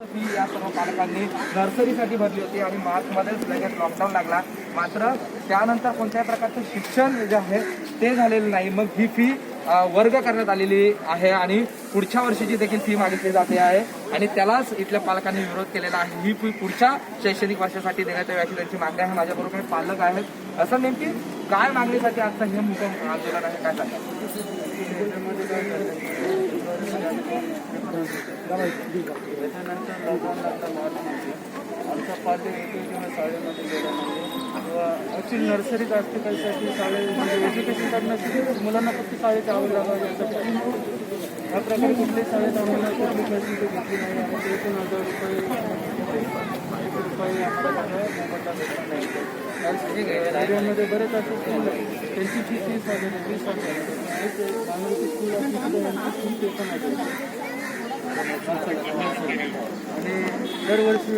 Fee या सर्व पालकांनी नर्सरीसाठी भरली होती आणि मार्चमध्येच लगेच लॉकडाऊन लागला. मात्र त्यानंतर कोणत्याही प्रकारचं शिक्षण जे आहे ते झालेलं नाही. मग ही फी वर्ग करण्यात आलेली आहे आणि पुढच्या वर्षीची देखील फी मागितली जाते आहे. आणि त्यालाच इथल्या पालकांनी विरोध केलेला आहे. ही फी पुढच्या शैक्षणिक वर्षासाठी देण्यात यावी अशी त्यांची मागणी आहे. माझ्याबरोबर काही पालक आहेत. असं नेमकी काय मागणीसाठी आजचं हे मुकम आंदोलन आहे काय सांगा त्याच्यानंतर लॉकडाऊन लागला मार्चमध्ये आमचा पाल्य एकही दिवस शाळेमध्ये गेला नाही किंवा ॲक्च्युली नर्सरीत असते त्यासाठी शाळे म्हणजे एज्युकेशन करण्यासाठी मुलांना फक्त शाळेत आवड लागावी यासाठी ह्या प्रकारे कुठल्याही शाळेत आम्हाला कुठली फॅसिलिटी घेतली नाही आणि ते एकूण हजार रुपये रुपये आपल्याला नाही एरियामध्ये बरेच असे स्कूल त्यांची फी तीस हजार आहे, वीस हजार एक स्कूल असते सुद्धा यांची फी ते पण आहे आणि दरवर्षी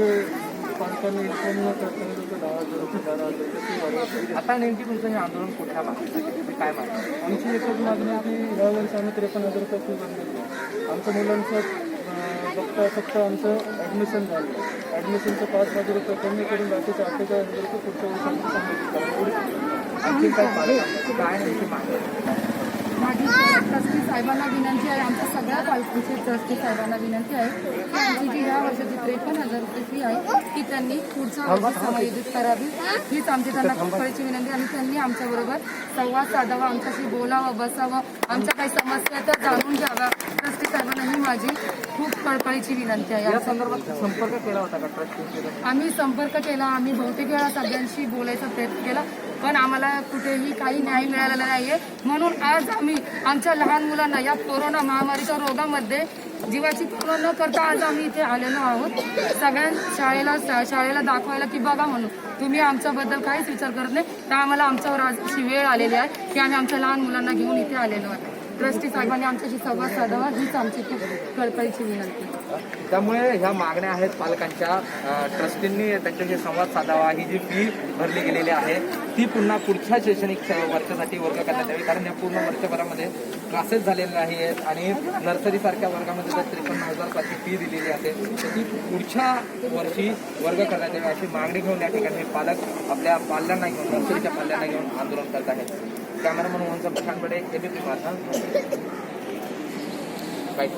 पालकांनी उत्पन्न करताना दहा हजार रुपये बारा हजार रुपये आता नेमकी तुमचं हे आंदोलन कुठल्या मागणीसाठी म्हणजे काय मागणी आमची एकच मागणी आहे की यावर्षी आम्ही त्रेपन्न हजार रुपये फी भरलेली आमच्या मुलांचं अं, बघता फक्त आमचं ॲडमिशन झालं. ॲडमिशनचं पाच हजार रुपये कमी करून बाकीचे अठ्ठेचाळीस हजार रुपये पुढच्या वर्षामध्ये सांगितलं आणखी काय पालक काय माझी साहेबांना विनंती आहे आमच्या सगळ्या ट्रस्टी साहेबांना विनंती आहे की आमची जी ह्या वर्षाची त्रेपन्न हजार रुपये फी आहे ती त्यांनी पुढच्या वर्षी समायोजित करावी. हीच आमची त्यांना खूप विनंती आणि त्यांनी आमच्याबरोबर संवाद साधावा आमच्याशी बोलावं बसावं. आमच्या काही समस्या आहेत त्या जाणून घ्याव्या. ट्रस्टी साहेबांना ही माझी कळकळीची विनंती आहे. या संदर्भात संपर्क केला होता का ट्रस्टी आम्ही संपर्क केला. आम्ही बहुतेक वेळा सगळ्यांशी बोलायचा प्रयत्न केला पण आम्हाला कुठेही काही न्याय मिळालेला नाहीये. म्हणून आज आम्ही आमच्या लहान मुलांना या कोरोना महामारीच्या रोगामध्ये जीवाची पर्वा न करता आज आम्ही इथे आलेलो आहोत. सगळ्या शाळेला शाळेला दाखवायला की बघा म्हणून तुम्ही आमच्याबद्दल काहीच विचार करत नाही. तर आम्हाला आमच्यावर आज अशी वेळ आलेली आहे की आम्ही आमच्या लहान मुलांना घेऊन इथे आलेलो आहे ट्रस्टी साहेबांनी आमच्याशी संवाद साधावा हीच आमची कळकळीची विनंती. त्यामुळे ह्या मागण्या आहेत पालकांच्या. ट्रस्टींनी त्यांच्याशी संवाद साधावा ही जी फी भरली गेलेली आहे ती पुन्हा पुढच्या शैक्षणिक वर्षासाठी वर्ग करण्यात यावी कारण या पूर्ण वर्षभरामध्ये क्लासेस झालेले नाही आहेत आणि नर्सरी सारख्या वर्गामध्ये जर त्रेपन्न हजारसाठी फी दिलेली असेल तर ती पुढच्या वर्षी वर्ग करण्यात यावी अशी मागणी घेऊन या ठिकाणी पालक आपल्या पाल्यांना घेऊन नर्सरीच्या पाल्यांना घेऊन आंदोलन करत आहेत. कॅमेरामन मोहन प्रशांतकडे एबीपी माझा काय